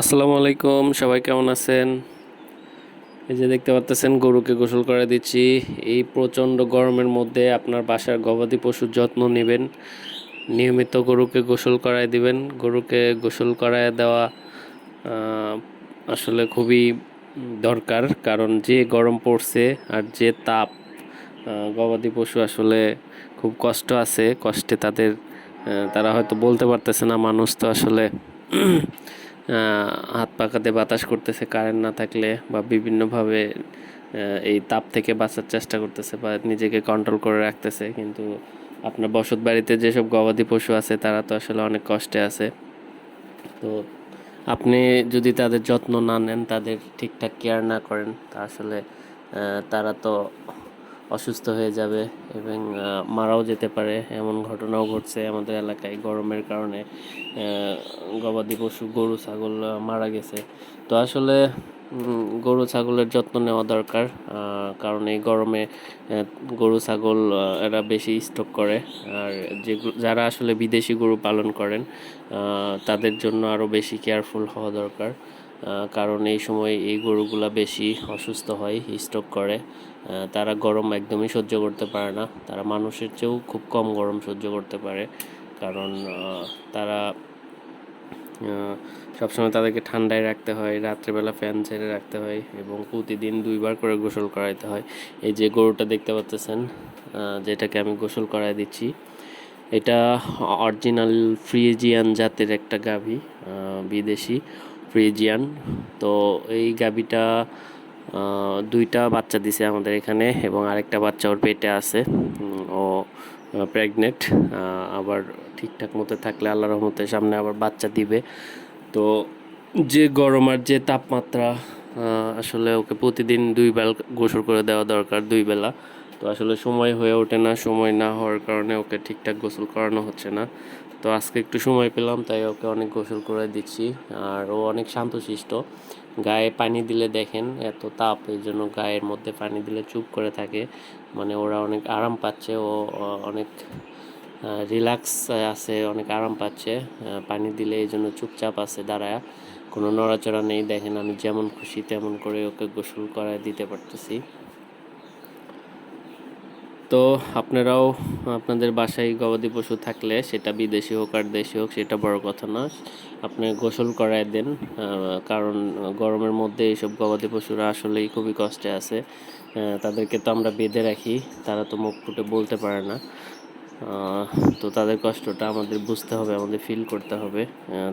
আসসালামু আলাইকুম, সবাই কেমন আছেন? এই যে দেখতে পাচ্ছেন, গরুকে গোসল করে দিচ্ছি। এই প্রচণ্ড গরমের মধ্যে আপনার বাসার গবাদি পশুর যত্ন নেবেন। নিয়মিত গরুকে গোসল করায় দিবেন। গরুকে গোসল করায় দেওয়া আসলে খুবই দরকার। কারণ যে গরম পড়ছে আর যে তাপ গবাদি পশু আসলে খুব কষ্ট আছে। কষ্টে তাদের তারা হয়তো বলতে পারতেছে না, মানুষ তো আসলে হাত পাকাতে বাতাস করতেছে কারেন্ট না থাকলে বা বিভিন্নভাবে এই তাপ থেকে বাঁচার চেষ্টা করতেছে বা নিজেকে কন্ট্রোল করে রাখতেছে। কিন্তু আপনার বসত বাড়িতে যেসব গবাদি পশু আছে, তারা তো আসলে অনেক কষ্টে আছে। তো আপনি যদি তাদের যত্ন না নেন, তাদের ঠিকঠাক কেয়ার না করেন, তা আসলে তারা তো অসুস্থ হয়ে যাবে এবং মারাও যেতে পারে। এমন ঘটনাও ঘটছে আমাদের এলাকায় গরমের কারণে। গবাদি পশু, গরু, ছাগল মারা গেছে। তো আসলে গরু, ছাগলের যত্ন নেওয়া দরকার। কারণ এই গরমে গরু, ছাগল এরা বেশি স্টক করে। আর যে যারা আসলে বিদেশি গরু পালন করেন তাদের জন্য আরও বেশি কেয়ারফুল হওয়া দরকার। কারণ এই সময় এই গরুগুলা বেশি অসুস্থ হয় স্ট্রোক করে। তারা গরম একদমই সহ্য করতে পারে না। তারা মানুষের চেয়েও খুব কম গরম সহ্য করতে পারে। কারণ তারা সবসময় তাদেরকে ঠান্ডায় রাখতে হয়, রাত্রেবেলা ফ্যান ছেড়ে রাখতে হয় এবং প্রতিদিন দুইবার করে গোসল করাইতে হয়। এই যে গরুটা দেখতে পাচ্ছেন যেটাকে আমি গোসল করাই দিচ্ছি, এটা অরিজিনাল ফ্রিজিয়ান জাতের একটা গাভী বিদেশি। ফ্রিজিয়ান তো এই আহ, দুইটা বাচ্চা দিছে আমাদের এখানে এবং আরেকটা বাচ্চা ওর পেটে আছে। ও প্রেগনেন্ট আবার ঠিকঠাক মতো থাকলে আল্লাহ রহমতে সামনে আবার বাচ্চা দিবে। তো যে গরম আর যে তাপমাত্রা আসলে ওকে প্রতিদিন দুই বেলা গোসল করে দেওয়া দরকার দুই বেলা। তো আসলে সময় হয়ে ওঠে না সময় না হওয়ার কারণে ওকে ঠিকঠাক গোসল করানো হচ্ছে না। তো আজকে একটু সময় পেলাম, তাই ওকে অনেক গোসল করে দিচ্ছি। আর ও অনেক শান্তশিষ্ট। গায়ে পানি দিলে দেখেন এত তাপ, এই জন্য গায়ের মধ্যে পানি দিলে চুপ করে থাকে। মানে ওরা অনেক আরাম পাচ্ছে, ও অনেক রিল্যাক্স আছে, অনেক আরাম পাচ্ছে। পানি দিলে এই জন্য চুপচাপ আছে, দাঁড়ায়। কোনো নড়াচড়া নেই, দেখেন আমি যেমন খুশি তেমন করে ওকে গোসল করায় দিতে পারতেছি। তো আপনারাও আপনাদের বাসায় গবাদি পশু থাকলে সেটা বিদেশি হোক আর দেশি হোক সেটা বড় কথা না। আপনি গোসল করায় দেন কারণ গরমের মধ্যে এইসব গবাদি পশুরা আসলেই খুবই কষ্টে আছে। তাদেরকে তো আমরা বেঁধে রাখি, তারা তো মুখ ফুটে বলতে পারে না। তো তাদের কষ্টটা আমাদের বুঝতে হবে, আমাদের ফিল করতে হবে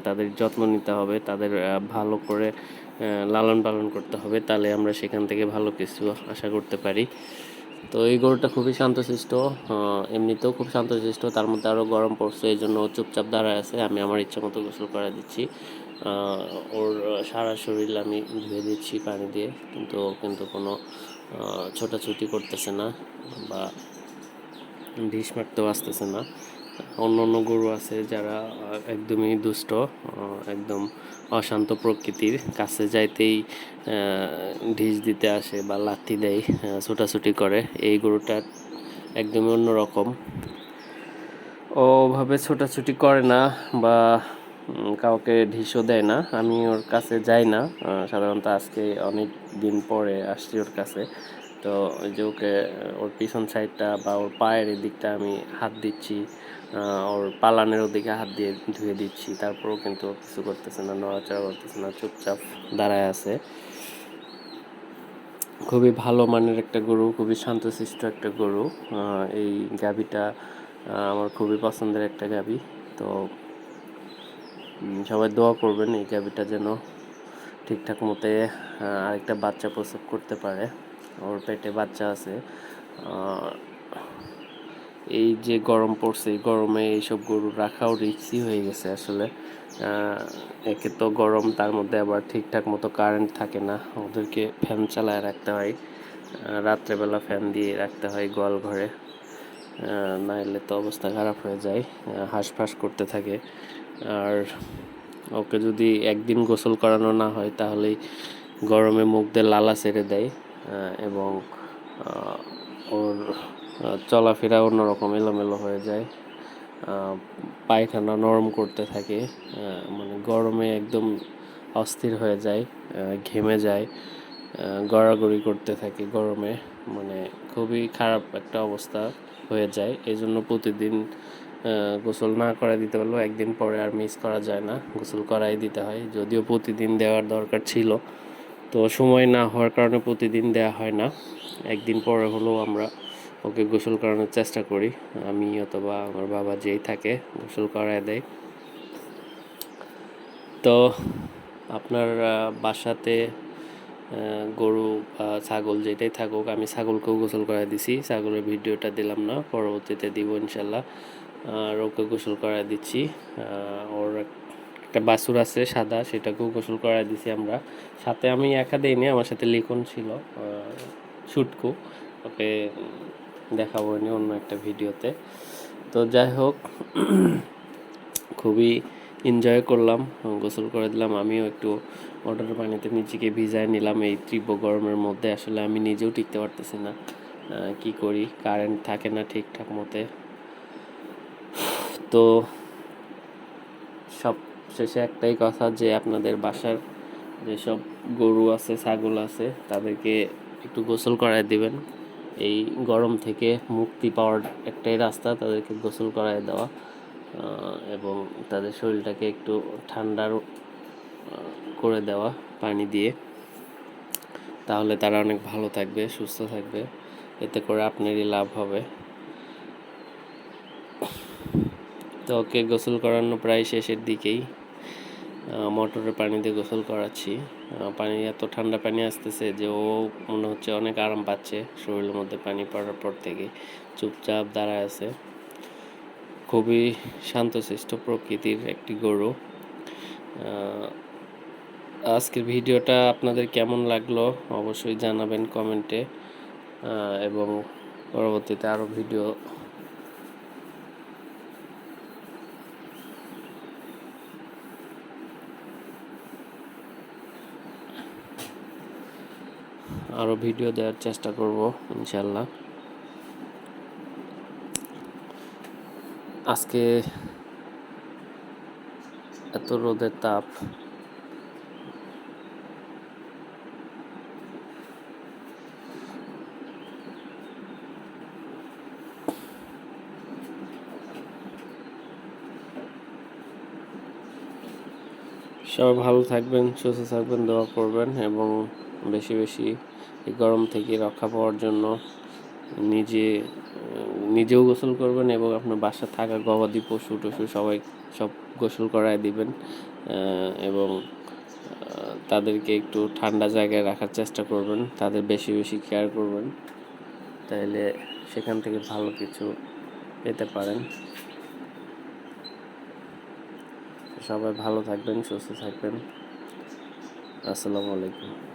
তাদের যত্ন নিতে হবে, তাদের ভালো করে লালন পালন করতে হবে, তাহলে আমরা সেখান থেকে ভালো কিছু আশা করতে পারি। তো এই গরুটা খুবই শান্তশিষ্ট এমনিতেও খুব শান্তশিষ্ট, তার মধ্যে আরও গরম পড়ছে এই জন্য চুপচাপ দাঁড়ায় আছে, আমি আমার ইচ্ছা মতো গোসল করে দিচ্ছি। ওর সারা শরীর আমি ধুয়ে দিচ্ছি পানি দিয়ে, কিন্তু কিন্তু কোনো ছোটাছুটি করতেছে না বা ভিস মারতেও আসতেছে না। অন্য অন্য গরু আছে যারা একদমই দুষ্ট একদম অশান্ত প্রকৃতির কাছে যাইতেই ঢিস দিতে আসে বা লাথি দেয় ছোটাছুটি করে। এই গরুটা একদমই অন্যরকম ওভাবে ছোটাছুটি করে না বা কাউকে ঢিসও দেয় না। আমি ওর কাছে যাই না সাধারণত আজকে অনেক দিন পরে আসছি ওর কাছে। তো যে ওকে ওর পিছন সাইডটা বা ওর পায়ের দিকটা আমি হাত দিচ্ছি ওর পালানের ওদিকে হাত দিয়ে ধুয়ে দিচ্ছি, তারপরেও কিন্তু কিছু করতেছে না, নড়াচড়া করতেছে না, চুপচাপ দাঁড়ায় আছে। খুবই ভালো মানের একটা গরু, খুবই শান্তশিষ্ট একটা গরু এই গাভীটা আমার খুবই পছন্দের একটা গাভী, তো সবাই দোয়া করবেন এই গাভীটা যেন ঠিকঠাক মতে আরেকটা বাচ্চা প্রসব করতে পারে। ওর পেটে বাচ্চা আছে। এই যে গরম পড়ছে এই গরমে এইসব গরু রাখাও রিক্সি হয়ে গেছে আসলে। একে তো গরম তার মধ্যে আবার ঠিকঠাক মতো কারেন্ট থাকে না। ওদেরকে ফ্যান চালায় রাখতে হয়। রাত্রেবেলা ফ্যান দিয়ে রাখতে হয় গোয়াল ঘরে। আহ, নাইলে তো অবস্থা খারাপ হয়ে যায় আহ, হাঁসফাঁস করতে থাকে। আর ওকে যদি একদিন গোসল করানো না হয় তাহলেই গরমে মুখ দিয়ে লালা ছেড়ে দেয়। এবং ওর চলাফেরা অন্যরকম এলোমেলো হয়ে যায়। পায়খানা নরম করতে থাকে মানে গরমে একদম অস্থির হয়ে যায় ঘেমে যায় গড়াগড়ি করতে থাকে গরমে মানে খুবই খারাপ একটা অবস্থা হয়ে যায়। এই জন্য প্রতিদিন গোসল না করে দিতে পারলেও একদিন পরে আর মিস করা যায় না, গোসল করাই দিতে হয়। যদিও প্রতিদিন দেওয়ার দরকার ছিল তো সময় না হওয়ার কারণে প্রতিদিন দেওয়া হয় না। একদিন পরে হলেও আমরা ওকে গোসল করানোর চেষ্টা করি। আমি অথবা আমার বাবা যেই থাকে গোসল করায় দেয়। তো আপনার বাসাতে গরু বা ছাগল যেটাই থাকুক, আমি ছাগলকেও গোসল করায় দিছি। ছাগলের ভিডিওটা দিলাম না, পরবর্তীতে দিব ইনশাল্লাহ। আর ওকে গোসল করায় দিচ্ছি। ওর একটা বাসুর আছে সাদা, সেটাকেও গোসল করায় দিছি আমরা। সাথে আমি একা দিইনি, আমার সাথে লিখন ছিল ছুটকু ওকে দেখাবো নি অন্য একটা ভিডিওতে। তো যাই হোক, খুবই এনজয় করলাম, গোসল করে দিলাম। আমিও একটু মোটরের পানিতে নিজেকে ভিজায় নিলাম। এই তীব্র গরমের মধ্যে আসলে আমি নিজেও টিকতে পারতেছি না। কি করি? কারেন্ট থাকে না ঠিকঠাক মতে। তো সব শেষে একটাই কথা যে আপনাদের বাসার যেসব গরু আছে, ছাগল আছে, তাদেরকে একটু গোসল করায় দিবেন। এই গরম থেকে মুক্তি পাওয়ার একটাই রাস্তা, তাদেরকে গোসল করায় দেওয়া এবং তাদের শরীরটাকে একটু ঠান্ডার করে দেওয়া, পানি দিয়ে। তাহলে তারা অনেক ভালো থাকবে, সুস্থ থাকবে। এতে করে আপনারই লাভ হবে। তো ওকে, গোসল করানো প্রায় শেষের দিকেই। মোটরের পানি দিয়ে গোসল করাচ্ছি। পানি এত ঠান্ডা পানি আসতেছে যে ও মনে হচ্ছে অনেক আরাম পাচ্ছে শরীরের মধ্যে পানি পড়ার পর থেকে। চুপচাপ দাঁড়ায় আছে। খুবই শান্তশিষ্ট প্রকৃতির একটি গরু। আজকের ভিডিওটা আপনাদের কেমন লাগল অবশ্যই জানাবেন কমেন্টে। এবং পরবর্তীতে আরও ভিডিও আরও ভিডিও দেওয়ার চেষ্টা করব ইনশাল্লাহ আজকে এত রোদের তাপ। সবাই ভালো থাকবেন, সুস্থ থাকবেন, দোয়া করবেন এবং বেশি বেশি এই গরম থেকে রক্ষা পাওয়ার জন্য নিজে, নিজেও গোসল করবেন এবং আপনার বাসা থাকা গবাদি পশু টশু সবাই সব গোসল করায় দিবেন এবং তাদেরকে একটু ঠান্ডা জায়গায় রাখার চেষ্টা করবেন, তাদের বেশি বেশি কেয়ার করবেন, তাইলে সেখান থেকে ভালো কিছু পেতে পারেন। সবাই ভালো থাকবেন, সুস্থ থাকবেন। আসসালামু আলাইকুম।